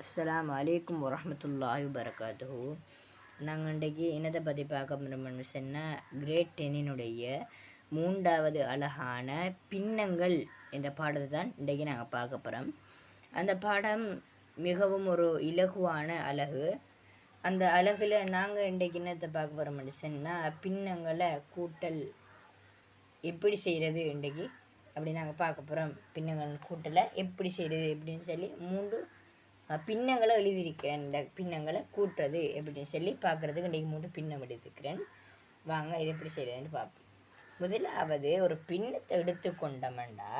அஸ்லாம் அலைக்கும் வரமத்துல்லாஹி வரகாத்து நாங்கள் இன்றைக்கு என்னத்தை பற்றி பார்க்க போகிறோம்னு சொன்னால் கிரேட் டென்னினுடைய மூன்றாவது அழகான பின்னங்கள் என்ற பாடத்தை தான் இன்றைக்கு நாங்கள் பார்க்க போகிறோம் அந்த பாடம் மிகவும் ஒரு இலகுவான அழகு. அந்த அழகில் நாங்கள் இன்றைக்கு என்னத்தை பார்க்க போகிறோம்னு சொன்னால் பின்னங்களை கூட்டல் எப்படி செய்கிறது இன்றைக்கு அப்படி நாங்கள் பார்க்க போகிறோம் பின்னங்கள் கூட்டலை எப்படி செய்கிறது எப்படின்னு சொல்லி மூன்று பின்னங்களை எழுதியிருக்கிறேன். இந்த பின்னங்களை கூட்டுறது எப்படின்னு சொல்லி பார்க்குறதுக்கு இன்றைக்கி மூன்று பின்னம் எடுத்துக்கிறேன். வாங்க இது எப்படி செய்கிறதுன்னு பார்ப்போம். முதலாவது ஒரு பின்னத்தை எடுத்துக்கொண்டோம்னா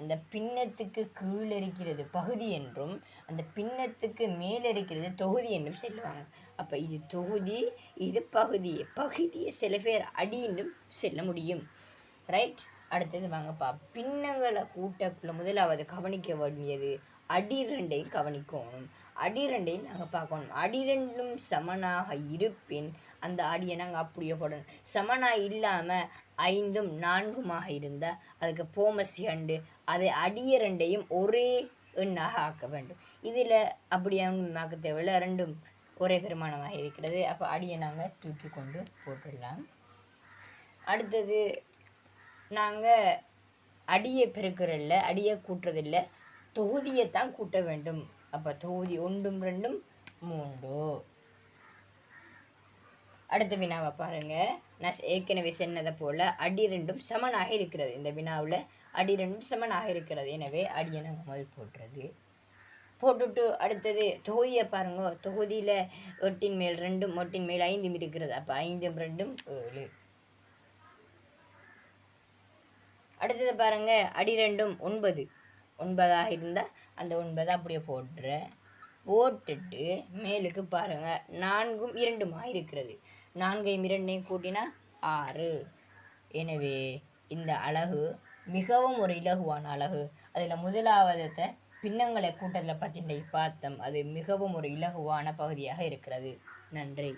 அந்த பின்னத்துக்கு கீழே இருக்கிறது பகுதி என்றும் அந்த பின்னத்துக்கு மேலே இருக்கிறது தொகுதி என்றும் சொல்லுவாங்க. அப்போ இது தொகுதி இது பகுதி. பகுதியை சில பேர் அடி என்றும் சொல்ல முடியும். ரைட் அடுத்தது வாங்கப்பா. பின்னங்களை கூட்டக்குள்ள முதலாவது கவனிக்க வேண்டியது அடி கவனிக்கணும். அடி நாங்கள் பார்க்கணும். அடிரெண்டும் சமனாக இருப்பின் அந்த அடியை நாங்கள் அப்படியே போடணும். சமனாக இல்லாமல் ஐந்தும் நான்குமாக இருந்தால் அதுக்கு போமசி அண்டு அதை அடிய ரெண்டையும் ஒரே எண்ணாக ஆக்க வேண்டும். இதில் அப்படியான ஆக்க தேவையில்ல. ரெண்டும் ஒரே பெருமானமாக இருக்கிறது. அப்போ அடியை நாங்கள் தூக்கி கொண்டு போட்டுடலாம். அடுத்தது நாங்கள் அடியை பெருக்கிறதில்ல அடியை கூட்டுறதில்ல. தொகுதியை தான் கூட்ட வேண்டும். அப்போ தொகுதி ஒன்றும் ரெண்டும் மூன்று. அடுத்த வினாவை பாருங்கள் நான் ஏற்கனவே சொன்னதை போல் அடி ரெண்டும் சமனாக இருக்கிறது. இந்த வினாவில் அடி ரெண்டும் சமனாக இருக்கிறது. எனவே அடியை நாங்கள் முதல் போட்டுறது போட்டுட்டு அடுத்தது தொகுதியை பாருங்க. தொகுதியில் ஒட்டின் மேல் ரெண்டும் ஒட்டின் மேல் ஐந்தும் இருக்கிறது. அப்போ ஐந்தும் ரெண்டும் ஏழு. அடுத்தது பாருங்க அடி ரெண்டும் ஒன்பது. ஒன்பதாக இருந்தால் அந்த ஒன்பதை அப்படியே போட்டுறேன் போட்டுட்டு மேலுக்கு பாருங்க நான்கும் இரண்டுமாக இருக்கிறது நான்கையும் இரண்டையும் கூட்டினா ஆறு. எனவே இந்த அழகு மிகவும் ஒரு இலகுவான அழகு அதில் முதலாவதத்தை பின்னங்களை கூட்டத்தில் பற்றி பார்த்தோம். அது மிகவும் ஒரு இலகுவான பகுதியாக இருக்கிறது. நன்றி.